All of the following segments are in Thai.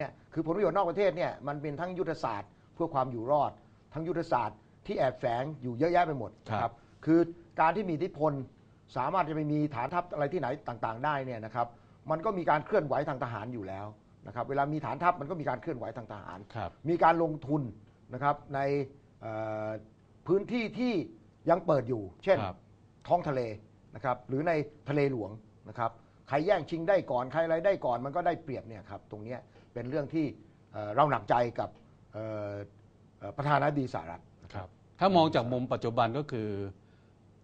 เนี่ยคือผลประโยชน์นอกประเทศเนี่ยมันเป็นทั้งยุทธศาสตร์เพื่อความอยู่รอด ทั้งยุทธศาสตร์ที่แอบแฝงอยู่เยอะแยะไปหมดนะครับ คือการที่มีอิทธิพลสามารถจะไปมีฐานทัพอะไรที่ไหนต่างๆ ได้เนี่ยนะครับมันก็มีการเคลื่อนไหวทางทหารอยู่แล้วนะครับเวลามีฐานทัพมันก็มีการเคลื่อนไหวทางทหาร ครับมีการลงทุนนะครับในเอ่อพื้นที่ที่ยังเปิดอยู่ เช่น ครับ ท้องทะเลนะครับหรือในทะเลหลวงนะครับ ใครแย่งชิงได้ก่อนใครอะไรได้ก่อนมันก็ได้เปรียบเนี่ยครับตรงเนี้ยเป็นเรื่องที่เอ่อเราหนักใจกับเอ่อเอ่อประธานาธิบดีสหรัฐครับถ้ามองจากมุมปัจจุบันก็คือ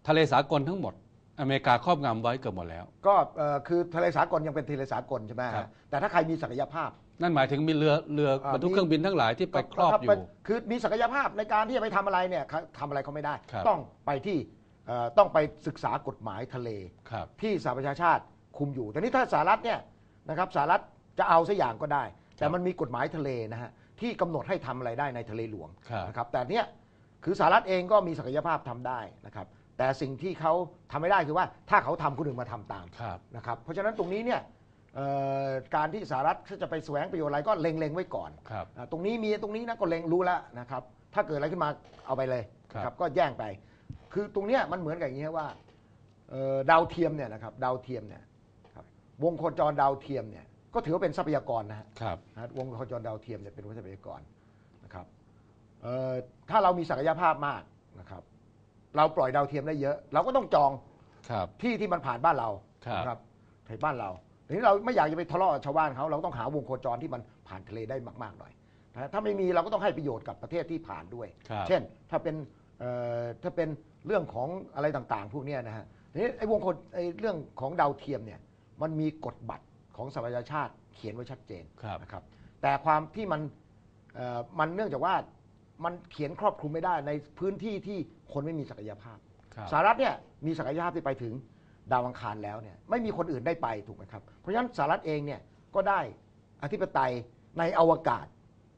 ทะเลสากลทั้งหมด อเมริกาครอบงำไว้เกือบหมดแล้ว ก็เอ่อคือทะเลสากลยังเป็นทะเลสากลใช่ไหมครัฮะบแต่ถ้าใครมีศักยภาพ นั่นหมายถึงมีเรือเรืออ่าบรรทุกมีเครื่องบินทั้งหลายที่ไปครอบก็อยู่เป็นคือมีศักยภาพในการที่จะไปทำอะไรเนี่ยเขาทำอะไรเขาไม่ได้ครับต้องไปที่เอ่อต้องไปศึกษากฎหมายทะเลครับที่สหประชาชาติ คุมอยู่ แต่นี้ถ้าสหรัฐเนี่ยนะครับสหรัฐจะเอาสักอย่างก็ได้ แต่มันมีกฎหมายทะเลนะฮะที่กำหนดให้ทำอะไรได้ในทะเลหลวงครับนะครับแต่เนี้ยคือสหรัฐเองก็มีศักยภาพทำได้นะครับแต่สิ่งที่เขาทำไม่ได้คือว่าถ้าเขาทำคนอื่นมาทำตามครับนะครับเพราะฉะนั้นตรงนี้เนี่ยเอ่อการที่สหรัฐจะไปแสวงประโยชน์อะไรก็เล็งๆไว้ก่อนครับอ่าตรงนี้มีตรงนี้นะก็เล็งรู้แล้วนะครับ ถ้าเกิดอะไรขึ้นมาเอาไปเลยครับนะครับก็แย่งไป คือตรงเนี้ยมันเหมือนกับอย่างนี้ว่าเอ่อดาวเทียมเนี่ยนะครับดาวเทียมเนี่ยครับ วงโคจรดาวเทียมเนี่ยก็ถือว่าเป็นทรัพยากรนะฮะครับนะวงโคจรดาวเทียมเนี่ยเป็นทรัพยากรนะครับเอ่อถ้าเรามีศักยภาพมากนะครับ เราปล่อยดาวเทียมได้เยอะ เราก็ต้องจองครับ ที่ที่มันผ่านบ้านเราครับ นะครับในบ้านเราทีนี้เราไม่อยากจะไปทะเลาะกับชาวบ้านเขาเราต้องหาวงโคจรที่มันผ่านทะเลได้มากๆหน่อยนะถ้าไม่มีเราก็ต้องให้ประโยชน์กับประเทศที่ผ่านด้วย ครับ เช่นถ้าเป็นเอ่อถ้าเป็นเรื่องของอะไรต่างๆ พวกเนี้ยนะฮะทีนี้ไอ้วงโคไอ้เรื่องของดาวเทียมเนี่ย มันมีกฎบัตรของสหประชาชาติเขียนไว้ชัดเจนครับ นะครับ แต่ความที่มันเอ่อมันเนื่องจากว่ามันเขียนครอบคลุมไม่ได้ในพื้นที่ที่คนไม่มีศักยภาพ ครับ สหรัฐเนี่ยมีศักยภาพที่ไปถึงดาวอังคารแล้วเนี่ยไม่มีคนอื่นได้ไปถูกไหมครับ เพราะฉะนั้นสหรัฐเองเนี่ยก็ได้อธิปไตยในอวกาศ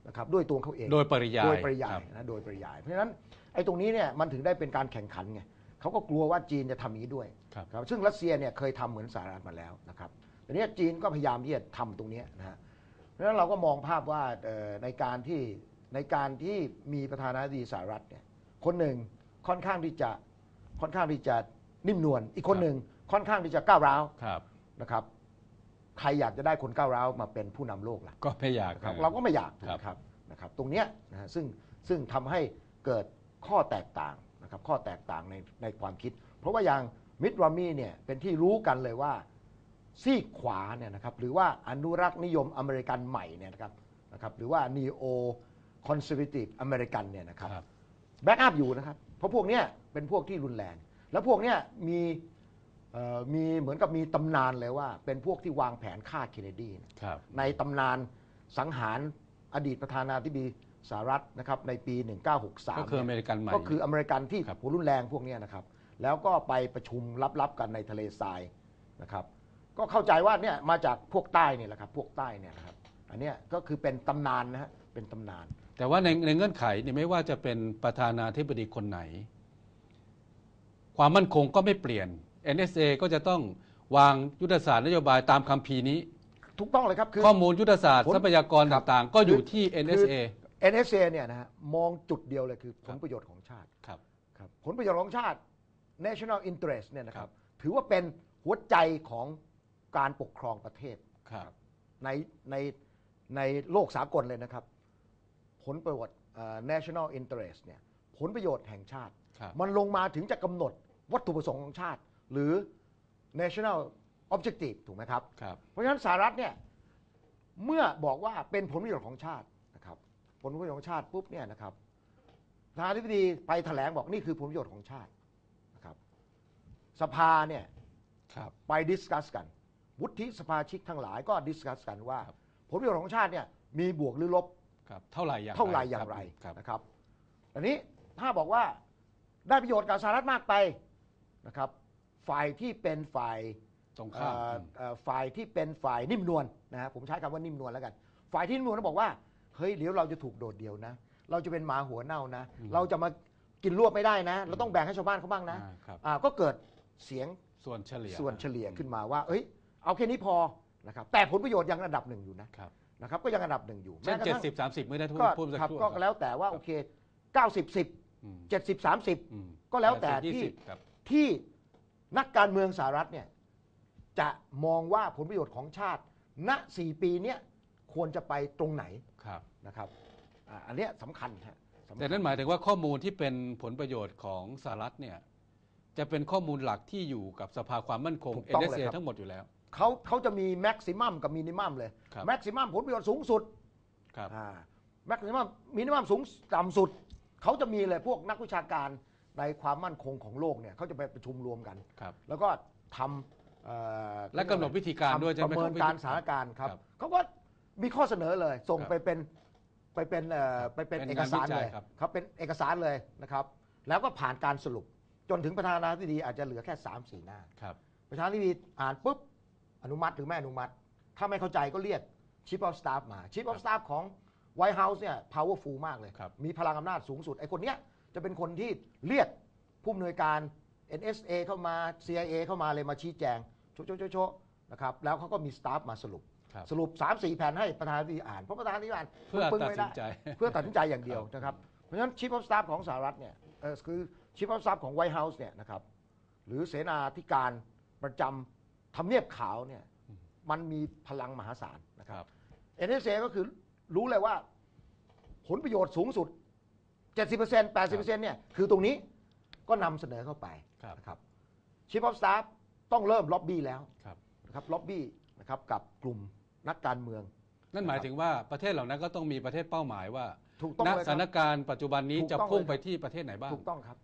นะครับด้วยตัวเขาเอง โดยปริยายโดยปริยาคยรับ นะโดยปริยาย เพราะฉะนั้นไอ้ตรงนี้เนี่ยมันถึงได้เป็นการแข่งขันไง เขาก็กลัวว่าจีนจะทำอย่างนี้ด้วยครับครับ ซึ่งรัสเซียเนี่ยเคยทำเหมือนสหรัฐมาแล้วนะครับแต่เนี้ยจีนก็พยายามที่จะทำตรงเนี้ยนะฮะเพราะฉะนั้นเราก็มองภาพว่าเอ่อในการที่ในการที่มีประธานาธิบดีสหรัฐเนี่ยคนหนึ่งค่อนข้างที่จะค่อนข้างที่จะนิ่มนวลอีกคนหนึ่งค่อนข้างที่จะก้าวร้าวครับ นะครับ ใครอยากจะได้คนก้าวร้าวมาเป็นผู้นำโลกล่ะ ก็ไม่อยาก นะครับเราก็ไม่อยากครับนะครับนะครับ ตรงเนี้ยนะฮะซึ่งซึ่งทำให้เกิดข้อแตกต่าง นะครับข้อแตกต่างในในความคิด เพราะว่าอย่างมิดรอมมี่เนี่ยเป็นที่รู้กันเลยว่าซีกขวาเนี่ยนะครับหรือว่าอนุรักษ์นิยมอเมริกันใหม่เนี่ยนะครับนะครับหรือว่า neo conservative อเมริกันเนี่ยนะครับครับ แบ็กอัพอยู่นะครับเพราะพวกเนี้ยเป็นพวกที่รุนแรง แล้วพวกเนี้ยมีเอ่อมีเหมือนกับมีตำนานเลยว่า เป็นพวกที่วางแผนฆ่าเคนเนดีนะครับ ในตำนานสังหาร อดีตประธานาธิบดีสหรัฐนะครับในปี 1963ก็คืออเมริกันใหม่ก็คืออเมริกันที่ครับหัวรุนแรงพวกเนี้ยนะครับ แล้วก็ไปประชุมลับๆกันในทะเลทรายนะครับ ก็เข้าใจว่าเนี่ยมาจากพวกใต้เนี่ยแหละครับพวกใต้เนี่ยนะครับ อันเนี้ยก็คือเป็นตำนานนะฮะเป็นตำนาน แต่ว่าในในเงื่อนไขเนี่ยไม่ว่าจะเป็นประธานาธิบดีคนไหน ความมั่นคงก็ไม่เปลี่ยน NSA ก็จะต้องวางยุทธศาสตร์นโยบายตามคัมภีร์นี้ ถูกต้องเลยครับ คือ ข้อมูลยุทธศาสตร์ผล ทรัพยากรต่างๆ ก็อยู่ที่ NSA NSA เนี่ยนะฮะมองจุดเดียวเลยคือผลประโยชน์ของชาติครับ ครับผลประโยชน์ของชาติ national interest เนี่ยนะครับถือว่าเป็นหัวใจของการปกครองประเทศ ครับ ในในในโลกสากลเลยนะครับ ผลประโยชน์เอ่อ national interest เนี่ยผลประโยชน์แห่งชาติ ครับ มันลงมาถึงจะกำหนดวัตถุประสงค์ของชาติ หรือ national objective ถูกไหมครับ ครับ เพราะฉะนั้นสหรัฐเนี่ยเมื่อบอกว่าเป็นผลประโยชน์ของชาตินะครับผลประโยชน์ของชาติปุ๊บเนี่ยนะครับประธานาธิบดีไปแถลงบอกนี่คือผลประโยชน์ของชาตินะครับสภาเนี่ยครับ ไปดิสคัสกัน วุฒิสภาชิกทั้งหลายก็ดิสคัสกันว่าครับผลประโยชน์ของชาติเนี่ยมีบวกหรือลบครับ เท่าไหร่อย่างเท่าไหร่อย่างไรครับ นะครับอันนี้ถ้าบอกว่าได้ประโยชน์กับสหรัฐมากไปนะครับ ฝ่ายที่เป็นฝ่าย ตรงข้ามเอ่ออืมเอ่อฝ่ายที่เป็นฝ่ายนิ่มนวลนะฮะผมใช้คำว่านิ่มนวลแล้วกัน ฝ่ายที่นิ่มนวลเขาบอกว่าเฮ้ยเดี๋ยวเราจะถูกโดดเดี่ยวนะ เราจะเป็นหมาหัวเน่านะเราจะมากินรวบไม่ได้นะ เราต้องแบ่งให้ชาวบ้านเขาบ้างนะอ่าครับอ่าก็เกิดเสียงส่วนเฉลี่ยส่วนเฉลี่ยขึ้นมาว่า เอ้ยเอาแค่นี้พอนะครับแต่ผลประโยชน์ยังระดับหนึ่งอยู่นะครับนะครับก็ยังอันดับหนึ่งอยู่เช่นแม้กระเจ็ดทั่ง สิบสามสิบไม่ได้ทุกก็พูดสักครับครู่ก็ครับแล้วแต่ว่าโอเค 90 10 อืม70 30 อืมก็แล้วแต่80ที่20ครับ ที่นักการเมืองสหรัฐเนี่ย จะมองว่าผลประโยชน์ของชาติ ณ 4 ปีเนี้ยควรจะไปตรงไหนครับ นะครับอ่าอันเนี้ยสำคัญฮะสำคัญแต่นั่นหมายถึงว่าข้อมูลที่เป็นผลประโยชน์ของสหรัฐเนี่ยจะเป็นข้อมูลหลักที่อยู่กับสภาความมั่นคง ถูกต้องเลย NSA ครับ ทั้งหมดอยู่แล้ว เขาเขาจะมีแม็กซิมัมกับมินิมัมเลยครับ แม็กซิมัมผลประโยชน์สูงสุด ครับ แม็กซิมัมมินิมัมสูงต่ำสุด เขาจะมีเลยพวกนักวิชาการในความมั่นคงของโลกเนี่ยเขาจะไปประชุมรวมกัน ครับ แล้วก็ทำเอ่อ และกำหนดวิธีการด้วยใช่ไหมประเมินครับการสถานการณ์ครับครับเขาก็มีข้อเสนอเลย ส่งครับไปเป็นไปเป็นเอ่อไปเป็นเป็นเอกสารงานวิจัเลยยครับครับเป็นเอกสารเลยนะครับ แล้วก็ผ่านการสรุป จนถึงประธานาธิบดีอาจจะเหลือแค่3 4หน้าครับประธานาธิบดีอ่านปุ๊บอนุมัติหรือไม่อนุมัติ ถ้าไม่เข้าใจก็เรียก Chief of Staff มา Chief of Staff ของ White House เนี่ย powerful มากเลยครับมีพลังอำนาจสูงสุด ไอ้คนเนี้ยจะเป็นคนที่เรียกผู้อำนวยการ NSA เข้ามา CIA เข้ามาเลยมาชี้แจง โชะโชะโชะโชะนะครับแล้วเขาก็มีสตาฟมาสรุป ครับ สรุป 3 4 แผนให้ประธานาธิบดีอ่าน เพราะประธานาธิบดีอ่านเพื่อปึ้งตัดไม่สินใจ เพื่อตัดสินใจอย่างเดียวนะครับ เพราะฉะนั้น Chief of Staff ของสหรัฐเนี่ยเอ่อคือ Chief of Staff ของ White House เนี่ยนะครับหรือเสนาธิการประจำทำเนียบขาวเนี่ยมันมีพลังมหาศาลนะคครับ รับ NSA ก็คือรู้เลยว่าผลประโยชน์สูงสุด 70% 80%เนี่ยคือตรงนี้ก็นำเสนอเข้าไปครับ นะครับ Chief of Staff ต้ องเริ่มล็อบบี้แล้วครับนะครับล็อบบี้นะครับกับกลุ่มนักการเมือง นั่นหมายถึงว่าประเทศเหล่านั้นก็ต้องมีประเทศเป้าหมายว่าถูกต้องณเลยสถานครับการณ์ปัจจุบันนี้ถูกจะต้อง พุ่งเลยไปครับที่ประเทศไหนบ้างถูกต้องครับ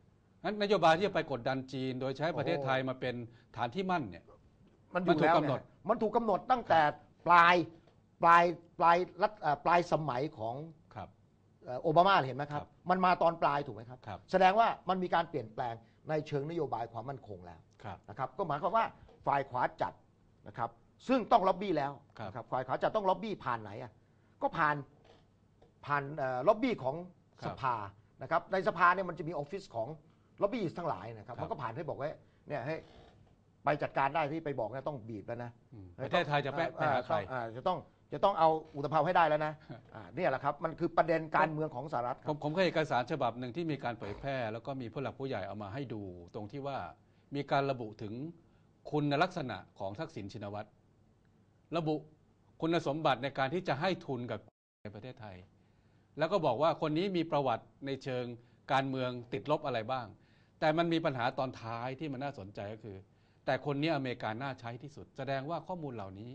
งั้นนโยบายที่จะไปกดดันจีน โดยใช้ประเทศโอ้ไทยมาเป็นฐานที่มั่นเนี่ย มันอมันยู่ถูกแล้วกำหนดไงมันถูกกำหนดตั้งแต่ปลายปลายปลายรัฐเอ่อปลายสมัยของครับ เอ่อโอบามาเห็นไหมครับ ครับ มันมาตอนปลายถูกไหมครับ ครับ แสดงว่ามันมีการเปลี่ยนแปลง ในเชิงนโยบายความมั่นคงแล้วครับ นะครับก็หมายความว่าฝ่ายขวาจัดนะครับ ซึ่งต้องล็อบบี้แล้วครับ นะครับฝ่ายขวาจัดต้องล็อบบี้ผ่านไหนอะก็ผ่านผ่านเอ่อล็อบบี้ของสภานะครับในสภาเนี่ยมันจะมีออฟฟิศของล็อบบี้ทั้งหลายนะครับ มันก็ผ่านให้บอกว่าเนี่ยให้ไปจัดการได้ที่ไปบอกเนี่ยต้องบีบแล้วนะ อืมประเทศไทยจะไปไปหาใคร อ่าจะต้อง จะต้องเอาอุตภาวให้ได้แล้วนะอ่าเนี่ยแหละครับ มันคือประเด็นการเมืองของสหรัฐคผรับมผมเคยเอกสารฉบับหนึ่งที่มีการเผยแพร่ แล้วก็มีผู้หลักผู้ใหญ่เอามาให้ดู ตรงที่ว่ามีการระบุถึงคุณลักษณะของทักษิณชินวัตรระบุคุณสมบัติในการที่จะให้ทุนกับในประเทศไทย แล้วก็บอกว่าคนนี้มีประวัติในเชิงการเมืองติดลบอะไรบ้าง แต่มันมีปัญหาตอนท้ายที่มันน่าสนใจก็คือ แต่คนนี้อเมริกาน่าใช้ที่สุด แสดงว่าข้อมูลเหล่านี้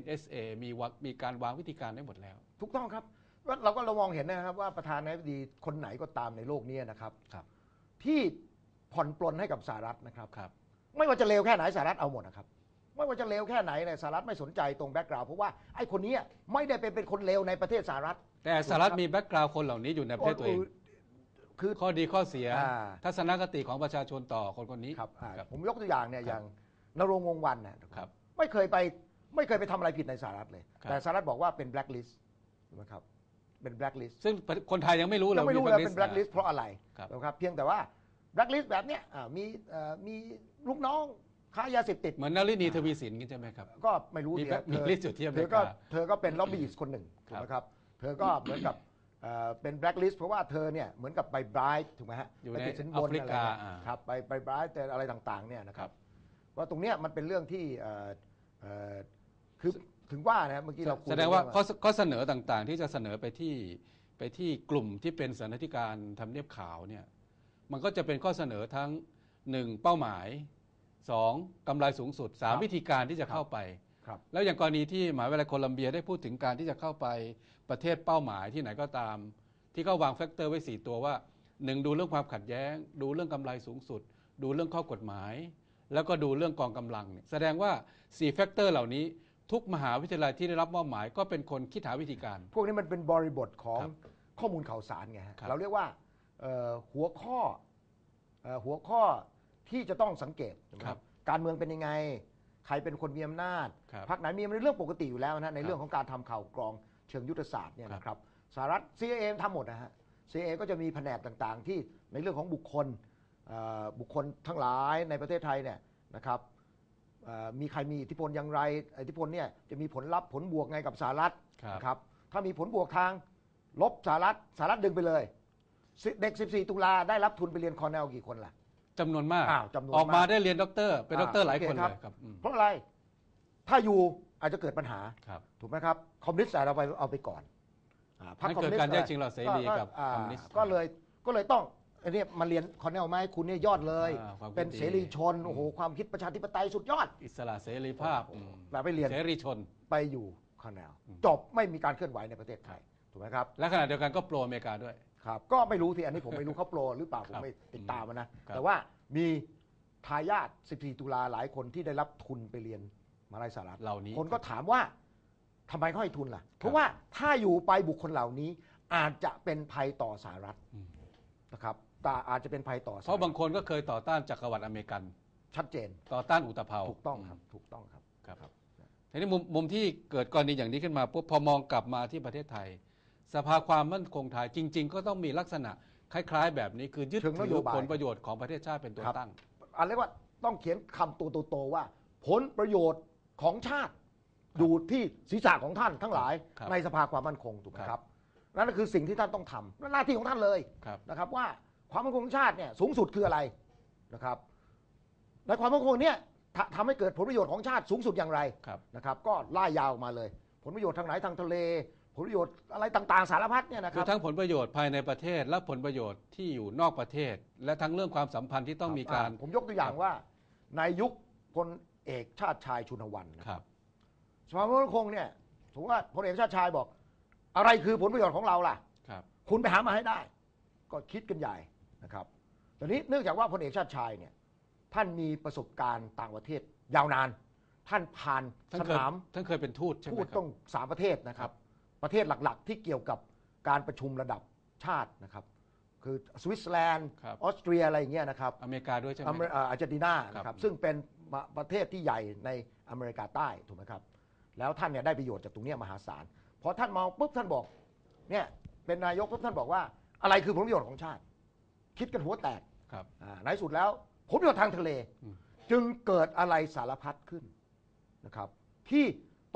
NSA มีวะมีการวางวิธีการได้หมดแล้ว ถูกต้องครับว่าเราก็เรามองเห็นนะครับว่าประธานาธิบดีคนไหนก็ตามในโลกนี้นะครับ ครับ ที่ผ่อนปลนให้กับสหรัฐนะครับ ครับ ไม่ว่าจะเลวแค่ไหนสหรัฐเอาหมดนะครับ ไม่ว่าจะเลวแค่ไหนเนี่ยสหรัฐไม่สนใจตรงแบ็กกราวด์เพราะว่าไอ้คนนี้ไม่ได้เป็นเป็นคนเลวในประเทศสหรัฐ แต่สหรัฐมีแบ็กกราวด์คนเหล่านี้อยู่ในประเทศตัวเองคือข้อดีข้อเสีย อ่า ทัศนคติของประชาชนต่อคนคนนี้ครับอ่าครับผมยกตัวอย่างเนี่ยครับอย่างนรงค์วงศ์วันนะครับ ไม่เคยไป ไม่เคยไปทำอะไรผิดในสหรัฐเลย ครับ แต่สหรัฐบอกว่าเป็นแบล็คลิสต์นะครับเป็นแบล็คลิสต์ซึ่งคนไทยยังไม่รู้เลยยังไม่รู้ว่าเลย blacklist เป็นแบล็คลิสต์เพราะอะไรครับ นะครับเพียงแต่ว่าแบล็คลิสต์แบบเนี้ยอ่ามีเอ่อมีลูกน้องค้ายาเสพติด เหมือนนลินีทวีสินงี้ใช่ไหมครับ ก็ไม่รู้มีสิแบบเธมีอลิสต์อยู่ที่อเมเธริอกาก็เธอก็เป็นล็อบบี้คนหนึ่งถูกไหมครับ เธอก็เหมือนกับเอ่อเป็นแบล็คลิสต์เพราะว่าเธอเนี่ยเหมือนกับไปบรายถูกไหมฮะอยู่ไปในติดสินบแอนฟริอะไรกาเนี่ยอ่า ครับไปไปบรายแต่อะไรต่างๆเนี่ยนะครับว่าตรงเนี้ยมันเป็นเรื่องที่เอ่อเอ่อ คือถึงว่านะเมื่อกี้เราคุยแสดงว่าเรื่องข้อข้อเสนอต่างๆ ที่จะเสนอไปที่ไปที่กลุ่มที่เป็นสันนิธิการทำเนียบขาวเนี่ยมันก็จะเป็นข้อเสนอทั้งหนึ่งเป้าหมายสองกำไรสูงสุดสามวิธีการที่จะเข้าไปครับแล้วอย่างกรณีที่มหาวิทยาลัยโคลัมเบียได้พูดถึงการที่จะเข้าไปประเทศเป้าหมายที่ไหนก็ตาม ที่เขาวางแฟกเตอร์ไว้ 4 ตัวว่าหนึ่งดูเรื่องความขัดแย้ง ดูเรื่องกำไรสูงสุด ดูเรื่องข้อกฎหมาย แล้วก็ดูเรื่องกองกำลังเนี่ยแสดงว่า 4 แฟกเตอร์เหล่านี้ ทุกมหาวิทยาลัยที่ได้รับมอบหมายก็เป็นคนคิดหาวิธีการ พวกนี้มันเป็นบริบทของครับข้อมูลข่าวสารไงฮะครับ เราเรียกว่าเอ่อหัวข้อเอ่อหัวข้อที่จะต้องสังเกตถูกไหมครับการเมืองเป็นยังไง ใครเป็นคนมีอำนาจ ครับ พรรคไหนมีมันเป็นเรื่องปกติอยู่แล้วนะในครับเรื่องของการทำข่าวกรองเชิงยุทธศาสตร์เนี่ยครับนะครับสหรัฐ CIA ทำหมดนะฮะ CIA ก็จะมีแผนกต่างๆ ที่ในเรื่องของบุคคลเอ่อบุคคลทั้งหลายในประเทศไทยเนี่ยนะครับเอ่อ มีใครมีอิทธิพลอย่างไร อิทธิพลเนี่ยจะมีผลลัพธ์ผลบวกไงกับสหรัฐครับนะครับถ้ามีผลบวกทางลบสหรัฐสหรัฐดึงไปเลยสิเด็ก 14 ตุลาได้รับทุนไปเรียนคอร์เนลกี่คนล่ะจำนวนมากอ้าวจำนวนออกมามากได้เรียนด็อกเตอร์เป็นอ่าด็อกเตอร์หลายโอเคคนครัเลบยครับอืมเพราะอะไรถ้าอยู่อาจจะเกิดปัญหาครับถูกไหมครับคอมมิวนิสต์เอาไปเอาไปก่อนอ่าพรรคนั่นคอมเกิมิดวนิสต์การแย่งชิงระหว่างเสรีก็กับอ่าคอมมิวนิสต์ก็เลยก็เลยต้อง อันนี้มาเรียนคอร์เนลไหมคุณเนี่ยยอดเลย อ่าความคิดเป็นดีเสรีชนโอ้โหความคิดประชาธิปไตยสุดยอดอิสระเสรีภาพอืมแบบไปเรียนเสรีชน ไปอยู่คอร์เนลอืมจบไม่มีการเคลื่อนไหวในประเทศไทยถูกไหมครับและขณะเดียวกันก็โปรอเมริกาด้วย ครับ ก็ไม่รู้ทีอันนี้ผมไม่รู้เขาโปรหรือเปล่าผมครับไม่ติดตามมันนะครับ แต่ว่ามีทายาท14 ตุลาหลายคนที่ได้รับทุนไปเรียนมหาลัยสหรัฐ เหล่านี้ คนก็ถามว่าทำไมเขาให้ทุนล่ะ เพราะว่าถ้าอยู่ไปบุคคลเหล่านี้อาจจะเป็นภัยต่อสหรัฐอืม นะครับ แต่อาจจะเป็นภัยต่อสหเพราะบางคนก็เคยต่อต้านจักรวรรดิอเมริกัน ชัดเจน ต่อต้านอุตภเปาถูกต้องครับ ถูกต้องครับ ครับทีนี้มุมมุมที่เกิดกรณีอย่างนี้ขึ้นมาปุ๊บพอมองกลับมาที่ประเทศไทย สภาความมั่นคงไทยจริง ๆ ก็ต้องมีลักษณะคล้าย ๆ แบบนี้คือยึดเชิงนถืโยอบายผลประโยชน์ของประเทศชาติเป็นตัวครับตั้งอันเรียกว่าต้องเขียนคำตัวโตๆว่า ผลประโยชน์ของชาติอยู่ที่ศีรษะของท่านทั้งหลายครับในสภาความมั่นคงถูกไหมครับครับนั่นก็คือสิ่งที่ท่านต้องทำนั่นหน้าที่ของท่านเลยครับนะครับว่า ความมั่นคงของชาติเนี่ยสูงสุดคืออะไรนะครับในความมั่นคงเนี่ยทำทำให้เกิดผลประโยชน์ของชาติสูงสุดอย่างไรครับนะครับก็ไล่ยาวมาเลย ผลประโยชน์ทางไหนทางทะเล ผลประโยชน์อะไรต่างๆ สารพัดเนี่ยนะคคืรัอบทั้งผลประโยชน์ภายในประเทศและผลประโยชน์ที่อยู่นอกประเทศ และทั้งเรื่องความสัมพันธ์ที่ต้องมีการอ่ผมยกตัวอย่างว่าในยุคพลเอกชาติชายชุนวันนะคครัรับบสภาความมั่นคงเนี่ยถือว่าพลเอกชาติชายบอก อะไรคือผลประโยชน์ของเราล่ะครับคุณไปหามาให้ได้ ก็คิดกันใหญ่ นะครับตอนนี้เนื่องจากว่าพลเอกชาติชายเนี่ยท่านมีประสบการณ์ต่างประเทศยาวนาน ท่านผ่านท่านสเคยนามท่านเคยเป็นทูตใช่ไหมพูดครับต้องสามประเทศนะครับ ประเทศหลักๆ ที่เกี่ยวกับการประชุมระดับชาตินะครับ คือสวิตเซอร์แลนด์ครับออสเตรียอะไรอย่างเงี้ยนะครับอเมริกาด้วยใช่ไหมอเมริเอ่ออาร์เจนตินานะคครัรับบซึ่งเป็นประเทศที่ใหญ่ในอเมริกาใต้ถูกไหมครับ แล้วท่านเนี่ยได้ประโยชน์จากตรงเนี้ยมหาศาลพอท่านมองปุ๊บท่านบอกเนี่ยเป็นนายกปุ๊บท่านบอกว่าอะไรคือผลประโยชน์ของชาติ คิดกันหัวแตกครับอ่าในสุดแล้วผลประโยชน์ทางทะเล อืม จึงเกิดอะไรสารพัดขึ้นนะครับ ที่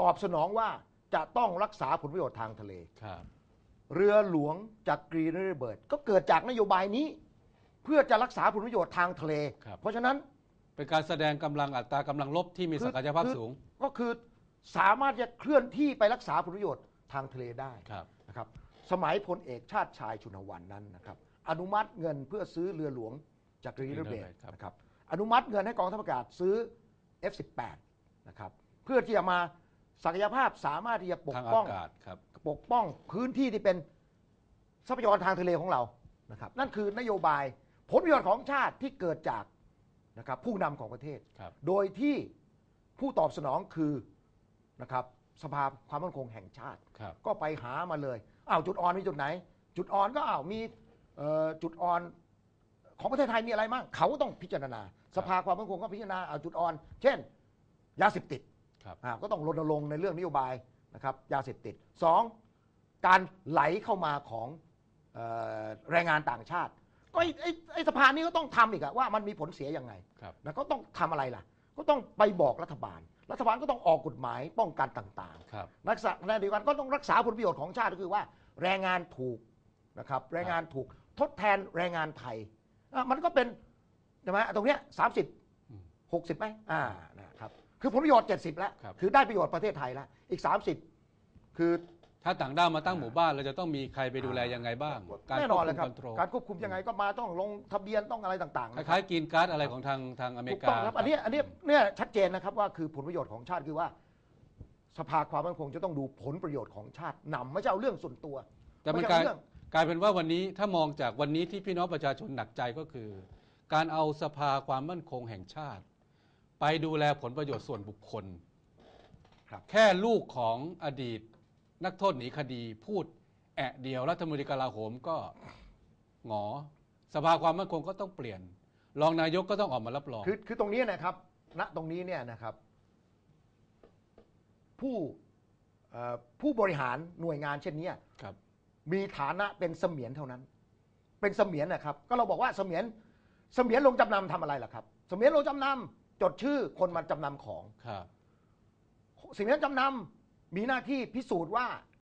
ตอบสนองว่าจะต้องรักษาผลประโยชน์ทางทะเล ครับ เรือหลวงจากกรีนเบิร์ดก็เกิดจากนโยบายนี้ เพื่อจะรักษาผลประโยชน์ทางทะเล ครับ เพราะฉะนั้น เป็นการแสดงกำลังอัตรากำลังลบที่มีคือศักยภาพคือสูงก็คือสามารถจะเคลื่อนที่ไปรักษาผลประโยชน์ทางทะเลได้ครับ นะครับ สมัยพลเอกชาติชายชุนวันนั้นนะครับ อนุมัติเงินเพื่อซื้อเรือหลวงจากกรีนเบิร์ด Greenberg ครับนะครับอนุมัติเงินให้กองทัพอากาศซื้อ F18 นะครับเพื่อที่จะมาศักยภาพสามารถที่จะปกทางป้อาองกาศครับปกป้องพื้นที่ที่เป็นทรัพยากรทางทะเลของเรานะครับนั่นคือนโยบายผลประโยชน์ของชาติที่เกิดจากนะครับผู้นำของประเทศครับโดยที่ผู้ตอบสนองคือนะครับสภาความมั่นคงแห่งชาติครับก็ไปหามาเลยอ้าวจุดอ่อนมีจุดไหน จุดอ่อนก็อ้าวมีเอ่อ จุดอ่อนของประเทศไทยมีอะไรบ้างเขาก็ต้องพิจารณา สภาความมั่นคงก็พิจารณาเอาจุดอ่อน เช่น ยาเสพติดครับอ่าก็ต้องรณรงค์ในเรื่องนโยบายนะครับยาเสพติดสองการไหลเข้ามาของเอ่อแรงงานต่างชาติ ก็ไอ้ไอ้ไอ้สภานี้ก็ต้องทำอีกอะว่ามันมีผลเสียยังไงครับนะก็ต้องทำอะไรล่ะ ก็ต้องไปบอกรัฐบาล รัฐบาลก็ต้องออกกฎหมายป้องกันต่างครับๆรักษาในเดียวกันก็ต้องรักษาผลประโยชน์ของชาติก็คือว่า แรงงานถูกนะครับแรงงานถูก ทดแทนแรงงานไทยอะมันก็เป็นใช่ไหมตรงเนี้ยสามสิบอืมหกสิบไหมอ่านะครับคือผลประโยชน์เจ็ดสิบแล้วครับคือได้ประโยชน์ประเทศไทยแล้ว อีกสามสิบคือ ถ้าต่างด้าวมาตั้งหมู่บ้านเราจะต้องมีใครไปดูแลยังไงบ้าง การแน่คนวอบนคุเลยมครัคบ อนโทรลการควบคุมยังไงก็มาต้องลงทะเบียนต้องอะไรต่างๆคนะรับล้ายๆกินการ์ดอะไรของทางทางอเมถูริกกาต้องครับ อันนี้อันนี้เนี่ยชัดเจนนะครับว่าคือผลประโยชน์ของชาติคือว่า สภาความมั่นคงจะต้องดูผลประโยชน์ของชาตินำไม่ใช่เอาเรื่องส่วนตัวแต่มันไม่กลาใช่ยเรื่อง กลายเป็นว่าวันนี้ถ้ามองจากวันนี้ที่พี่น้องประชาชนหนักใจก็คือ การเอาสภาความมั่นคงแห่งชาติ ไปดูแลผลประโยชน์ส่วนบุคคลครับแค่ลูกของอดีตนักโทษหนีคดีพูดแอะเดียวรัฐมนตรีกลาโหมก็หงอ สภาความมั่นคงก็ต้องเปลี่ยน รองนายกก็ต้องออกมารับรอง คือคือตรงนี้นะครับ ณตรงนี้เนี่ยนะครับ ผู้เอ่อผู้บริหารหน่วยงานเช่นเนี้ยครับ มีฐานะเป็นเสมียนเท่านั้น เป็นเสมียนนะครับ ก็เราบอกว่าเสมียนเสมียนลงจำนำทำอะไรล่ะครับ เสมียนลงจำนำจดชื่อคนมาจำนำของครับเสมียนจำนมีหน้าที่พิสูจน์ว่า